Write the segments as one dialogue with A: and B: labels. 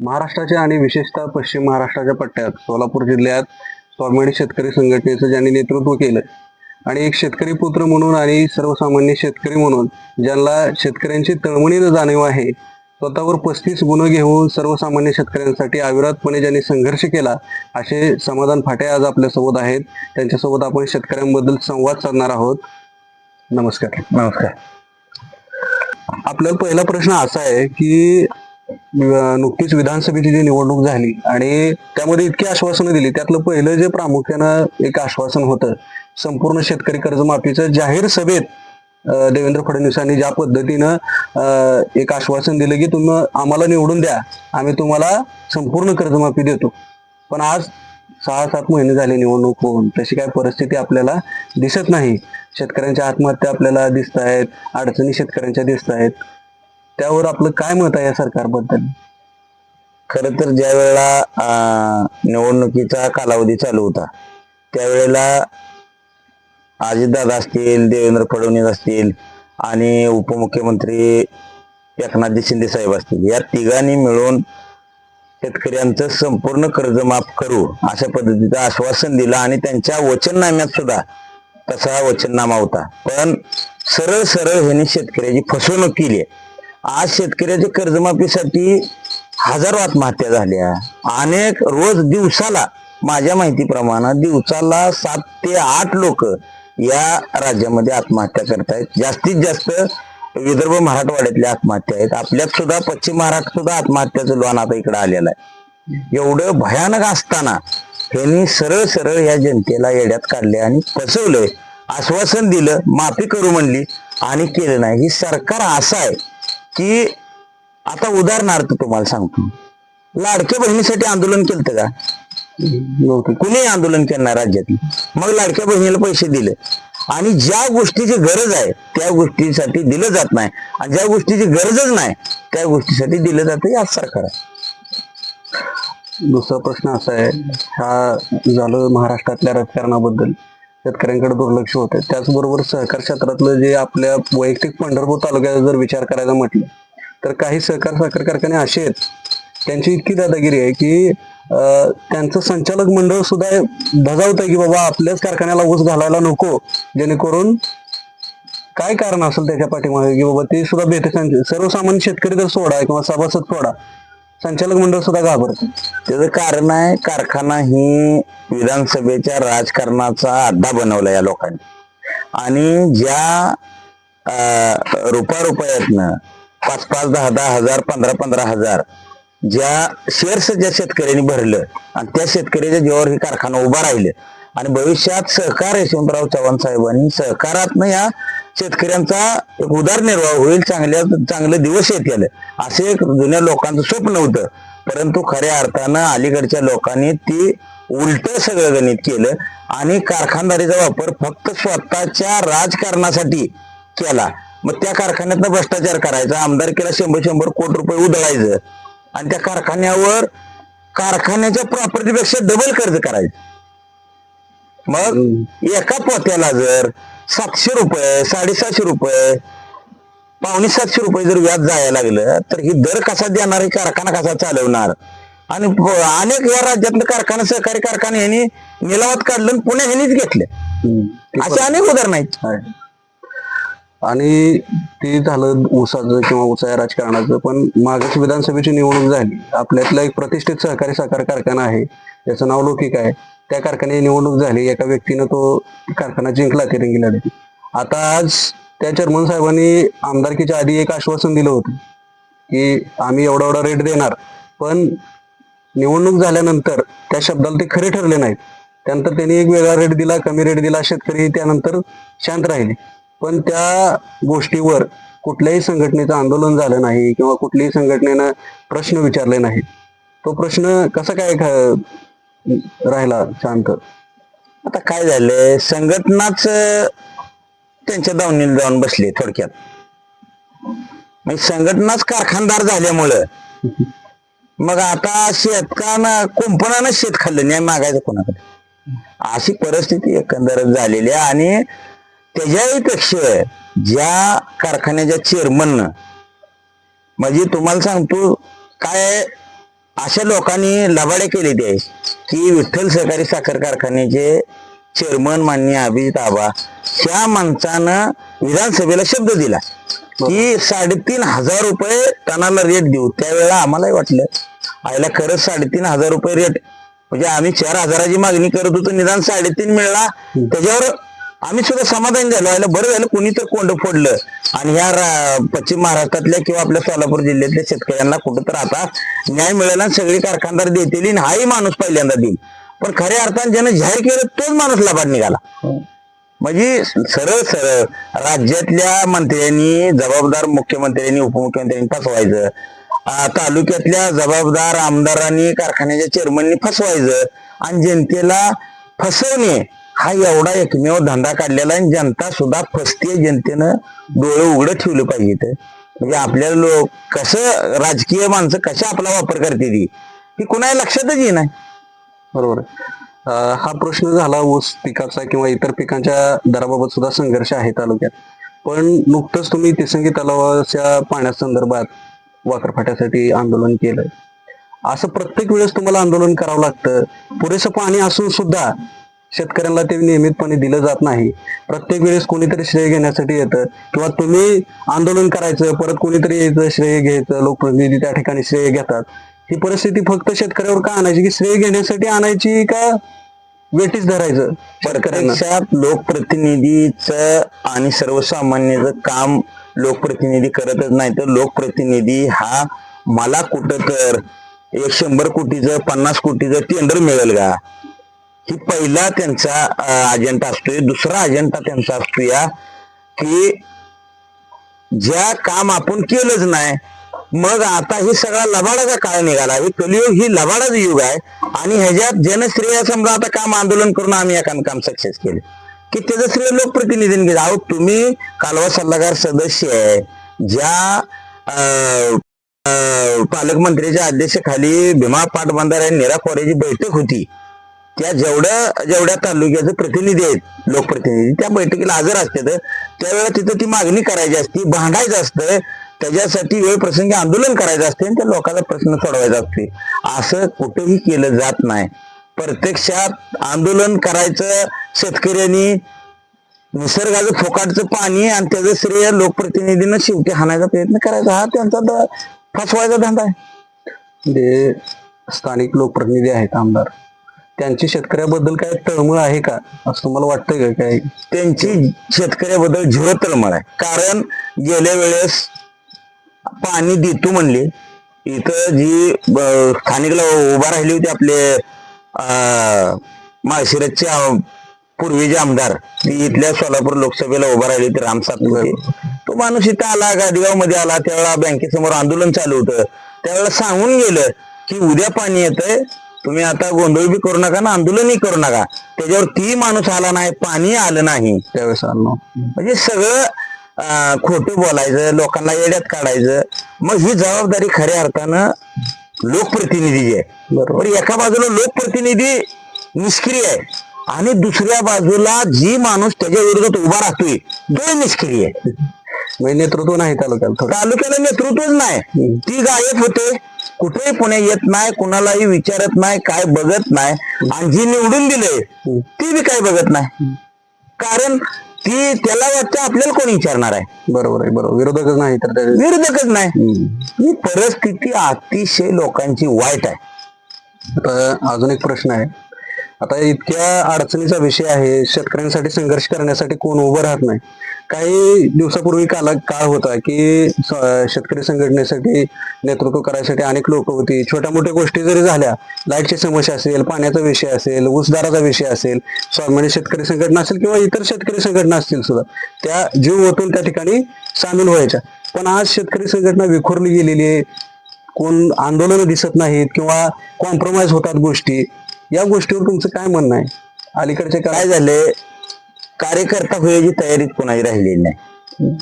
A: महाराष्ट्राच्या आणि विशेषतः पश्चिम महाराष्ट्राच्या पट्ट्यात सोलापूर जिल्ह्यात स्वाभिमानी शेतकरी संघटनेचं ज्यांनी नेतृत्व केलं आणि एक शेतकरी पुत्र म्हणून आणि सर्वसामान्य शेतकरी म्हणून ज्यांना शेतकऱ्यांची तळमळीनं जाणीव आहे स्वतःवर पस्तीस गुन्हे घेऊन सर्वसामान्य शेतकऱ्यांसाठी अविरतपणे ज्यांनी संघर्ष केला असे समाधान फाटे आज आपल्यासोबत आहेत. त्यांच्यासोबत आपण शेतकऱ्यांबद्दल संवाद साधणार आहोत. नमस्कार.
B: नमस्कार.
A: आपल्याला पहिला प्रश्न असा आहे की नुकतीच विधानसभेची जी निवडणूक झाली आणि त्यामध्ये इतकी आश्वासनं दिली त्यातलं पहिलं जे प्रामुख्यानं एक आश्वासन होतं संपूर्ण शेतकरी कर्जमाफीचं जाहीर सभेत देवेंद्र फडणवीसांनी ज्या पद्धतीनं एक आश्वासन दिलं की तुम्ही आम्हाला निवडून द्या आम्ही तुम्हाला संपूर्ण कर्जमाफी देतो. पण आज सहा सात महिने झाले निवडणूक होऊन तशी काय परिस्थिती आपल्याला दिसत नाही. शेतकऱ्यांच्या आत्महत्या आपल्याला दिसत आहेत अडचणी शेतकऱ्यांच्या दिसत आहेत त्यावर आपलं काय मत आहे या सरकारबद्दल
B: खर तर ज्या वेळेला निवडणुकीचा कालावधी चालू होता त्यावेळेला अजितदादा असतील देवेंद्र फडणवीस असतील आणि उपमुख्यमंत्री एकनाथजी शिंदे साहेब असतील या तिघांनी मिळून शेतकऱ्यांचं संपूर्ण कर्ज माफ करू अशा पद्धतीचं आश्वासन दिलं आणि त्यांच्या वचननाम्यात सुद्धा तसा वचननामा होता पण सरळ सरळ ह्यांनी शेतकऱ्याची फसवणूक केली आहे. आज शेतकऱ्याच्या कर्जमाफीसाठी हजारो आत्महत्या झाल्या. अनेक रोज दिवसाला माझ्या माहितीप्रमाणे दिवसाला सात ते आठ लोक या राज्यामध्ये आत्महत्या करतायत. जास्तीत जास्त विदर्भ मराठवाड्यातल्या आत्महत्या आहेत. आपल्यात सुद्धा पश्चिम महाराष्ट्र सुद्धा आत्महत्याचं लोन आता इकडे आलेलं आहे. एवढं भयानक असताना ह्यांनी सरळ सरळ या जनतेला येड्यात काढले आणि फसवलंय आश्वासन दिलं माफी करू म्हणली आणि केलं नाही. ही सरकार असं आहे की आता उदाहरणार्थ तुम्हाला सांगतो. लाडक्या बहिणीसाठी आंदोलन केलं का? कुणी आंदोलन केलं राज्यात मग लाडक्या बहिणीला पैसे दिले. आणि ज्या गोष्टीची गरज आहे त्या गोष्टीसाठी दिलं जात नाही. आणि ज्या गोष्टीची गरजच नाही त्या गोष्टीसाठी दिलं जातं या सरकार आहे
A: दुसरा प्रश्न असा आहे हा झालं महाराष्ट्रातल्या राजकारणाबद्दल. शेतकऱ्यांकडे दुर्लक्ष होत आहे त्याचबरोबर सहकार क्षेत्रातलं जे आपल्या वैयक्तिक पंढरपूर तालुक्याचा जर विचार करायचा म्हटलं तर काही सहकार साखर कारखाने असे आहेत त्यांची इतकी दादागिरी आहे की त्यांचं संचालक मंडळ सुद्धा धजावत आहे की बाबा आपल्याच कारखान्याला ऊस घालायला नको जेणेकरून काय कारण असेल त्याच्या पाठीमागे की बाबा ते सुद्धा बेत सर्वसामान्य शेतकरी तर सोडा किंवा सभासद सोडा संचालक मंडळ सुद्धा घाबरत.
B: त्याचं कारण आहे कारखाना ही विधानसभेच्या राजकारणाचा अड्डा बनवला या लोकांनी. आणि ज्या रुपया रुपयातनं पाच पाच दहा दहा हजार पंधरा पंधरा हजार ज्या शेअर्स ज्या शेतकऱ्यांनी भरलं आणि त्या शेतकऱ्याच्या जीवावर हे कारखाना उभा राहिलं आणि भविष्यात सहकार यशवंतराव चव्हाण साहेबांनी. सहकारातनं या शेतकऱ्यांचा एक उदारनिर्वाह होईल चांगल्या चांगले दिवस येतील असे एक जुन्या लोकांचं स्वप्न होतं. परंतु खऱ्या अर्थानं अलीकडच्या लोकांनी ती उलट सगळं गणित केलं आणि कारखानदारीचा वापर फक्त स्वतःच्या राजकारणासाठी केला. मग त्या कारखान्यातनं भ्रष्टाचार करायचा आमदार केला शंभर शंभर कोटी रुपये उधळायचं आणि त्या कारखान्यावर कारखान्याच्या प्रॉपर्टीपेक्षा डबल कर्ज करायचं. मग एका पोत्याला जर सातशे रुपये साडेसातशे रुपये पावणे सातशे रुपये जर व्याज जायला लागलं तर ही दर कसा देणार ही कारखाना कसा चालवणार? आणि अनेक या राज्यातले कारखाने सहकारी कारखाने यांनी निलावात काढलं आणि पुणे ह्यांनीच घेतले. असे अनेक उदाहरण आहेत.
A: आहे. आणि ते झालं ऊसाचं किंवा ऊसा या राजकारणाचं पण मागच विधानसभेची निवडणूक झाली. आपल्यातला एक प्रतिष्ठित सहकारी साखर कारखाना आहे. त्याचं नाव लौकिक आहे. त्या कारखान्याची निवडणूक झाली. एका व्यक्तीनं तो कारखाना जिंकला तिरंगी लढत. आता आज त्या चेअरमन साहेबांनी आमदारकीच्या आधी एक आश्वासन दिलं होतं की आम्ही एवढा एवढा रेट देणार. पण निवडणूक झाल्यानंतर त्या शब्दाला ते खरे ठरले नाहीत. त्यानंतर त्यांनी एक वेगळा रेट दिला कमी रेट दिला. शेतकरी त्यानंतर शांत राहिले. पण त्या गोष्टीवर कुठल्याही संघटनेचं आंदोलन झालं नाही किंवा कुठल्याही संघटनेनं प्रश्न विचारले नाही तो प्रश्न कसा काय राहिला शांत?
B: आता काय झालंय? संघटनाच त्यांच्या दावणीला जाऊन बसले थोडक्यात. म्हणजे संघटनाच कारखानदार झाल्यामुळं मग आता शेतकान कुंपणानं शेत खाल्लं नाही मागायचं कोणाकडे? अशी परिस्थिती एकंदरच झालेली आहे आणि त्याच्याहीपेक्षा ज्या कारखान्याच्या चेअरमन म्हणजे तुम्हाला सांगतो काय अशा लोकांनी लबाडे केले ते की विठ्ठल सहकारी साखर कारखान्याचे चेअरमन माननीय अभिजित आबा ह्या माणसानं विधानसभेला शब्द दिला की साडेतीन हजार रुपये टनाला रेट देऊ. त्यावेळेला आम्हालाही वाटलं आईला खरंच साडेतीन हजार रुपये रेट म्हणजे आम्ही चार हजाराची मागणी करत होतो निदान साडेतीन मिळला त्याच्यावर आम्ही सुद्धा समाधान झालो. आयला बरं झालं कोणी तर कोंड फोडलं. आणि ह्या पश्चिम महाराष्ट्रातल्या किंवा आपल्या सोलापूर जिल्ह्यातल्या शेतकऱ्यांना कुठं तर आता न्याय मिळाला सगळे कारखानदार देतील आणि हाही माणूस पहिल्यांदा देईल. पण खऱ्या अर्थाने ज्यानं जाहीर केलं तोच माणूस लाभाड निघाला. म्हणजे सरळ सरळ राज्यातल्या मंत्र्यांनी जबाबदार मुख्यमंत्र्यांनी उपमुख्यमंत्र्यांनी फसवायचं. तालुक्यातल्या जबाबदार आमदारांनी कारखान्याच्या चेअरमननी फसवायचं. आणि जनतेला फसवणे हा एवढा एकमेव धंदा काढलेला आहे आणि जनता सुद्धा फसते जनतेनं डोळे उघडं ठेवलं पाहिजे म्हणजे आपल्याला लोक कसं राजकीय माणसं कशा आपला वापर करते ती? ही कुणाला लक्षातच येई नाही
A: बरोबर हा प्रश्न झाला ऊस पिकाचा किंवा इतर पिकांच्या दराबाबत सुद्धा संघर्ष आहे तालुक्यात. पण नुकतंच तुम्ही तिसंगी तलावाच्या पाण्यासंदर्भात वाकरफाट्यासाठी आंदोलन केलं असं प्रत्येक वेळेस तुम्हाला आंदोलन करावं लागतं. पुरेसं पाणी असून सुद्धा शेतकऱ्यांना ते नियमितपणे दिलं जात नाही. प्रत्येक वेळेस कोणीतरी श्रेय घेण्यासाठी येतं किंवा तुम्ही आंदोलन करायचं परत कोणीतरी यायचं श्रेय घ्यायचं लोकप्रतिनिधी त्या ठिकाणी श्रेय घेतात. ही परिस्थिती फक्त शेतकऱ्यावर का आणायची? की श्रेय घेण्यासाठी आणायची का वेटीच धरायचं
B: शेतकऱ्यांच्या लोकप्रतिनिधीच आणि सर्वसामान्याचं काम लोकप्रतिनिधी करतच नाही. तर लोकप्रतिनिधी हा मला कुठं तर एक शंभर कोटीचं पन्नास कोटीचं टेंडर मिळेल का? ही पहिला त्यांचा अजेंडा असतोय दुसरा अजेंडा त्यांचा असतो या की ज्या काम आपण केलंच नाही मग आता ही सगळा लबाडाचा काळ निघाला. हे कलियुग ही लबाडाचं युग आहे आणि ह्याच्यात जनश्रेया समजा आता काम आंदोलन करून आम्ही या काम सक्सेस केले. की त्याचं श्रेय लोकप्रतिनिधीने घेत अहो तुम्ही कालवा सल्लागार सदस्य आहे. ज्या अं, अं, पालकमंत्र्याच्या अध्यक्षाखाली भीमा पाटबंधारे आणि नीरा बैठक होती. त्या जेवढ्या जेवढ्या तालुक्याचे प्रतिनिधी आहेत लोकप्रतिनिधी त्या बैठकीला हजर असतात. त्यावेळेला तिथं ती मागणी करायची असती भांडायचं असतं. त्याच्यासाठी वेळ प्रसंगी आंदोलन करायचं असते आणि त्या लोकांचा प्रश्न सोडवायचा असते. असं कुठेही केलं जात नाही. प्रत्यक्षात आंदोलन करायचं शेतकऱ्यांनी निसर्गाचं फोकाटचं पाणी आणि त्याचं श्रेय लोकप्रतिनिधीनं शेवटी हाणायचा प्रयत्न करायचा. हा त्यांचा फसवायचा धंदा आहे.
A: जे स्थानिक लोकप्रतिनिधी आहेत आमदार त्यांची शेतकऱ्याबद्दल काय तळमळ आहे का? असं तुम्हाला वाटतंय का काय?
B: त्यांची शेतकऱ्याबद्दल झिरो तळमळ आहे. कारण गेल्या वेळेस पाणी देतो म्हणले. इथं जी स्थानिकला उभा राहिली होती आपले माळशिरसचे पूर्वीचे आमदार ती इथल्या सोलापूर लोकसभेला उभा राहिली होती राम सातपुते. तो माणूस इथं आला गादगावमध्ये आला त्यावेळेला बँकेसमोर आंदोलन चालू होतं. त्यावेळेला सांगून गेलं की उद्या पाणी येतंय तुम्ही आता गोंधळ बी करू नका ना आंदोलनही करू नका. त्याच्यावर ती माणूस आला नाही पाणी आलं नाही
A: त्यावेळेस.
B: म्हणजे सगळं खोटं बोलायचं लोकांना येड्यात काढायचं. मग ही जबाबदारी खऱ्या अर्थानं लोकप्रतिनिधीची आहे.
A: बरोबर.
B: एका बाजूला लोकप्रतिनिधी निष्क्रिय आहे आणि दुसऱ्या बाजूला जी माणूस त्याच्या विरोधात उभा राहतोय तो निष्क्रिय आहे.
A: म्हणजे नेतृत्व नाही तालुक्याला. थोडं
B: तालुक्याला नेतृत्वच नाही. ती गायब होते. कुठेही पुणे येत नाही कुणालाही विचारत नाही काय बघत नाही. आणि जी निवडून दिले ती बी काय बघत नाही. कारण ती त्याला वाटतं आपल्याला कोणी विचारणार आहे?
A: बरोबर आहे बरोबर. विरोधकच नाही तर
B: विरोधकच नाही. ही परिस्थिती अतिशय लोकांची वाईट आहे.
A: आता अजून एक प्रश्न आहे. आता इतक्या अडचणीचा विषय आहे शेतकऱ्यांसाठी संघर्ष करण्यासाठी कोण उभं राहत नाही. काही दिवसापूर्वी काला काळ होता की शेतकरी संघटनेसाठी नेतृत्व करायसाठी अनेक लोक होती. छोट्या मोठ्या गोष्टी जरी झाल्या लाईटची समस्या असेल पाण्याचा विषय असेल ऊसदाराचा विषय असेल स्वाभिमानी शेतकरी संघटना असेल किंवा इतर शेतकरी संघटना असतील सुद्धा त्या जीव ओतून त्या ठिकाणी सामील व्हायच्या. पण आज शेतकरी संघटना विखुरली गेलेली आहे. कोण आंदोलन दिसत नाहीत किंवा कॉम्प्रोमाइज होतात गोष्टी. या गोष्टीवर तुमचं काय म्हणणं आहे? अलीकडचे
B: काय झाले कार्यकर्ता होण्याची तयारीत कोणाची राहिलेली नाही.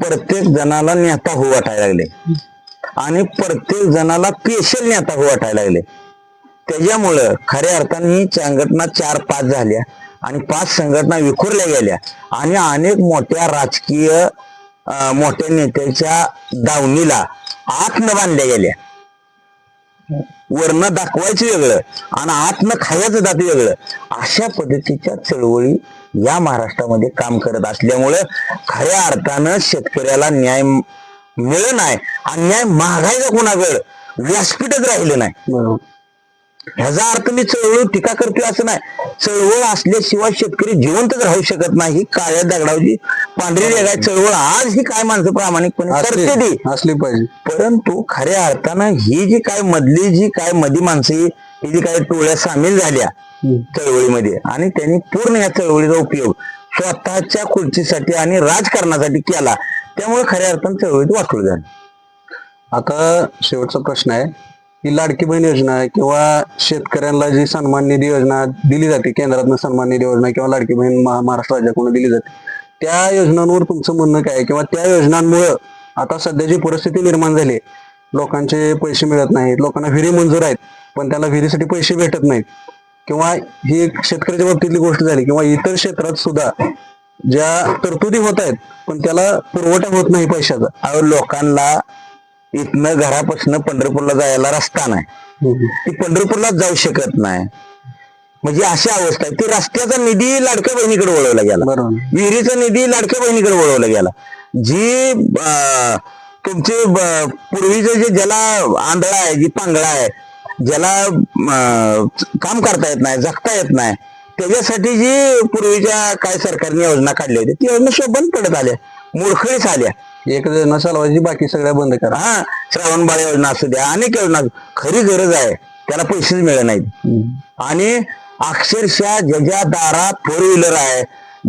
B: प्रत्येक जणाला नेता हो वाटायला लागले. आणि प्रत्येक जणाला पेशल नेता हो वाटायला लागले. त्याच्यामुळं खऱ्या अर्थाने ही संघटना चार पाच झाल्या आणि पाच संघटना विखुरल्या गेल्या. आणि अनेक मोठ्या राजकीय मोठ्या नेत्याच्या दावणीला आत न बांधल्या गेल्या. वरनं दाखवायचं वेगळं आणि आतनं खायचं जात वेगळं. अशा पद्धतीच्या चळवळी या महाराष्ट्रामध्ये काम करत असल्यामुळं खऱ्या अर्थानं शेतकऱ्याला न्याय मिळत नाही आणि न्याय महागायचा कोणाकडं? व्यासपीठच राहिलं नाही. ह्याचा अर्थ मी चळवळ टीका करतोय असं नाही. चळवळ असल्याशिवाय शेतकरी जिवंतच राहू शकत नाही. ही काळ्या दगडावची पांढरी रेगाय चळवळ आज ही काय माणसं प्रामाणिकपणे
A: असली
B: करते ती?
A: असली पाहिजे.
B: परंतु खऱ्या अर्थानं ही जी काय मधली जी काय मधी माणसं ही ही जी काय टोळ्या सामील झाल्या. चळवळीमध्ये आणि त्यांनी पूर्ण या चळवळीचा उपयोग स्वतःच्या खुर्चीसाठी आणि राजकारणासाठी केला. त्यामुळे खऱ्या अर्थानं चळवळीत वाटलं झालं.
A: आता शेवटचा प्रश्न आहे. ही लाडकी बहीण योजना किंवा शेतकऱ्यांना जी सन्मान निधी योजना दिली जाते केंद्रातनं सन्मान निधी योजना किंवा लाडकी बहीण महाराष्ट्र राज्याकडून दिली जाते त्या योजनांवर तुमचं म्हणणं काय किंवा त्या योजनांमुळं आता सध्याची परिस्थिती निर्माण झाली आहे. लोकांचे पैसे मिळत नाहीत लोकांना विहिरी मंजूर आहेत पण त्याला विहिरीसाठी पैसे भेटत नाहीत किंवा ही एक शेतकऱ्याच्या बाबतीतली गोष्ट झाली किंवा इतर क्षेत्रात सुद्धा ज्या तरतुदी होत आहेत पण त्याला पुरवठा होत नाही पैशाचा
B: लोकांना इथनं घरापासून पंढरपूरला जायला रस्ता नाही. ती पंढरपूरला जाऊ शकत नाही. म्हणजे अशी अवस्था आहे. ती रस्त्याचा निधी लाडक्या बहिणीकडे वळवला गेला. विहिरीचा निधी लाडक्या बहिणीकडे वळवला गेला. जी तुमचे पूर्वीचं जे ज्याला आंधळा आहे जी पांगळा आहे ज्याला काम करता येत नाही जगता येत नाही त्याच्यासाठी जी पूर्वीच्या काय सरकारने योजना काढल्या होत्या ती योजना बंद पडत आल्या. मोडखळीच आल्या.
A: एक योजना चालवायची बाकी सगळ्या बंद करा.
B: हा श्रावणबाळ योजना असू द्या अनेक योजना खरी गरज आहे त्याला पैसेच मिळत नाहीत. आणि अक्षरशः ज्याच्या दारात फोर व्हीलर आहे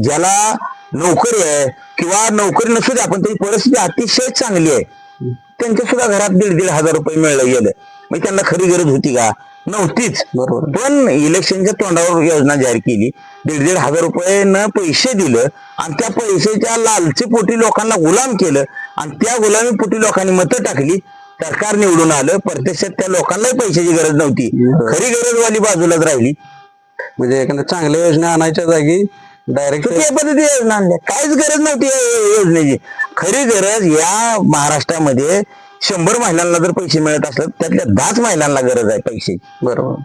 B: ज्याला नोकरी आहे किंवा नोकरी नसू द्या पण त्याची परिस्थिती अतिशय चांगली आहे. त्यांच्या सुद्धा घरात दीड दीड हजार रुपये मिळलं गेलं. मग त्यांना खरी गरज होती का? नव्हतीच
A: बरोबर.
B: पण इलेक्शनच्या तोंडावर योजना जाहीर केली. दीड दीड हजार रुपये न पैसे दिलं आणि त्या पैशाच्या लालची पोटी लोकांना गुलाम केलं आणि त्या गुलामी पोटी लोकांनी मतं टाकली. सरकार निवडून आलं. प्रत्यक्षात त्या लोकांनाही पैशाची गरज नव्हती. खरी गरजवाली बाजूलाच राहिली.
A: म्हणजे एखाद्या चांगल्या योजना आणायच्या जागी डायरेक्ट
B: पद्धती योजना आणल्या. काहीच गरज नव्हती यो- योजनेची. खरी गरज या महाराष्ट्रामध्ये शंभर महिलांना जर पैसे मिळत असलं त्यातल्या दहाच महिलांना गरज आहे पैसे.
A: बरोबर.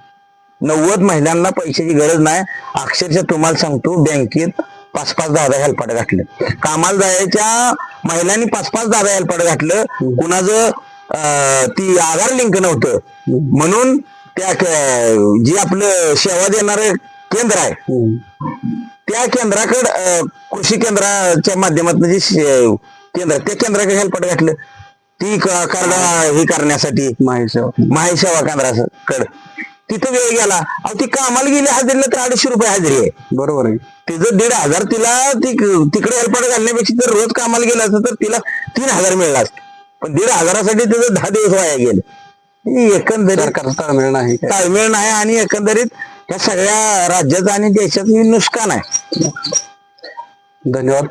B: नव्वद महिलांना पैशाची गरज नाही. अक्षरशः तुम्हाला सांगतो बँकेत पाच पाच दहा दहा हेल्पाट घातलं. कामाला जायच्या महिलांनी पाच पाच दहा दहा हेल्पाट घातलं. कुणाचं अं, ती आधार लिंक नव्हतं. म्हणून त्या जी आपलं सेवा देणार केंद्र आहे. त्या केंद्राकडे कृषी केंद्राच्या माध्यमातून जे केंद्र त्या केंद्राकडे हेल्पाट घातलं. ती क- कार्ड हे करण्यासाठी
A: माहिती सेवा.
B: माही सेवा केंद्राकडे. तिथं वेळ गेला. अहो ती कामाला गेली हजेरीला तर अडीचशे रुपये हजेरी आहे.
A: बरोबर आहे.
B: तिचं दीड हजार तिला ती तिकडे हेल्पाट घालण्यापेक्षा जर रोज कामाला गेलं असतं तर तिला तीन हजार मिळला असतं. पण दीड हजारासाठी तिचं दहा दिवस वाया गेले. एकंदरीत
A: ताळमेळ नाही.
B: ताळमेळ नाही आणि एकंदरीत या सगळ्या राज्याचं आणि देशाचं नुकसान आहे.
A: धन्यवाद.